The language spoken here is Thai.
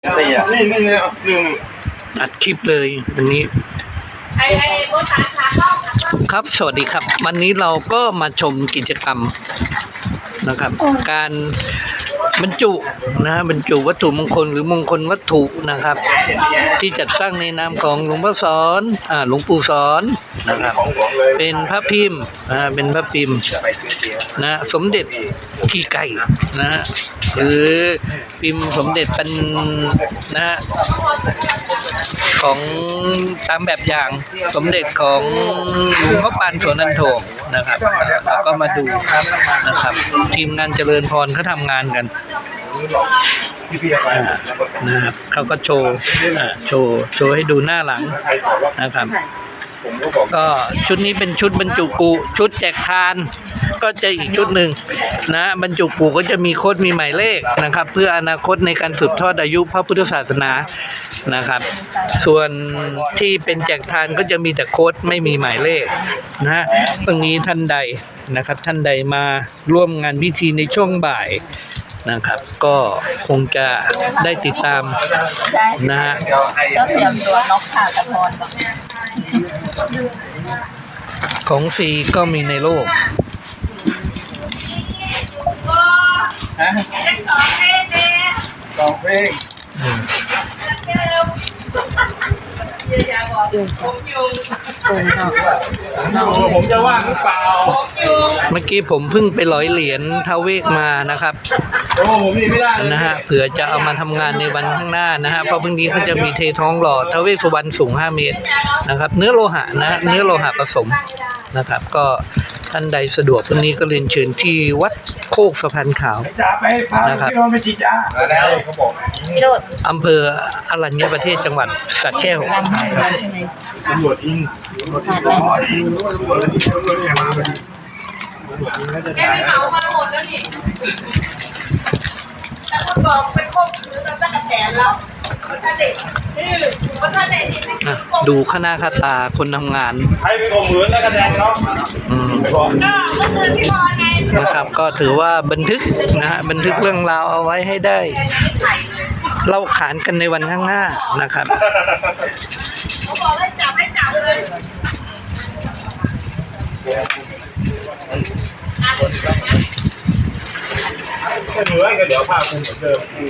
เสียนี่นี่นี่เอาคืออัดคลิปเลยวันนี้ไอ้ไอ้รถขาขาเข้าขาเข้าครับสวัสดีครับ วันนี้เราก็มาชมกิจกรรมนะครับ การบรรจุนะฮะบรรจุวัตถุมงคลหรือมงคลวัตถุนะครับ ที่จัดสร้างในนามของหลวงพ่อสอนอ่าหลวงปู่สอนนะครับของหลวงเลยเป็นพระพิมพ์นะเป็นพระพิมพ์นะสมเด็จขี้ไก่นะฮะ หรือพิมพ์สมเด็จเป็นนะฮะของตามแบบอย่างสมเด็จของหลวงพ่อปานสวนนันโทนะครับแล้วก็มาดูนะครับ ทีมงานเจริญพรเขาทำงานกันนะครับเขาก็โชว์โชว์โชว์ให้ดูหน้าหลังนะครับก็ชุดนี้เป็นชุดบรรจุกุชุดแจกทาน ก็จะอีกชุดหนึ่งนะบรรจุกุก็จะมีโค้ดมีหมายเลขนะครับ เพื่ออนาคตในการสืบทอดอายุพระพุทธศาสนานะครับ ส่วนที่เป็นแจกทานก็จะมีแต่โค้ดไม่มีหมายเลขนะฮะตรงนี้ท่านใดนะครับ ท่านใดมาร่วมงานพิธีในช่วงบ่ายนะครับก็คงจะได้ติดตามได้นะฮะก็เตรียมตัวน็อกขากระพรของฟรีก็มีในโลก ฮะสองเพลงผมจะว่างหรือเปล่าเมื่อกี้ผมเพิ่งไปร้อยเหรียญทาเวกมานะครับโอ้ผมนี่ไม่ได้นะฮะเผื่อจะเอามาทำงานในวันข้างหน้านะฮะเพราะพรุ่งนี้เขาจะมีเทท้องหล่อทาเวกสุวรรณสูง 5 เมตรนะครับ เนื้อโลหะนะเนื้อโลหะผสมนะครับ ก็ท่านใดสะดวกวันนี้ก็เรียนเชิญที่วัด กสะพานขาวจ่าไปพานะครับพี่โดนไปฉีดยาแล้วเขาบอกพี่โรดอำเภออรัญญประเทศจังหวัดสระแก้วนะครับตำรวจอิงตำรวจอิงตำรวจอิงตำรวจอิงตำรวจอิงมาพอดีตำรวจอิงก็จะแกได้ไม่เหมามาหมดแล้วนี่แต่คนบอกเป็นพวกซื้อตั้งแต่แสนแล้วถ้าเด็กนี่ว่าถ้าเด็กนี่อะ ดูคณะคาตาคนทำงานใครไปข่มขืนแล้วก็แดงเนาะอืมไปบอกก็ก็คือพี่พรไงนะครับ ก็ถือว่าบันทึกนะฮะบันทึกเรื่องราวเอาไว้ให้ได้ เล่าขานกันในวันข้างหน้านะครับ เขาบอกให้จับให้จับเลยก็เหมือนกันเดี๋ยวผ้าคลุมเหมือนเดิม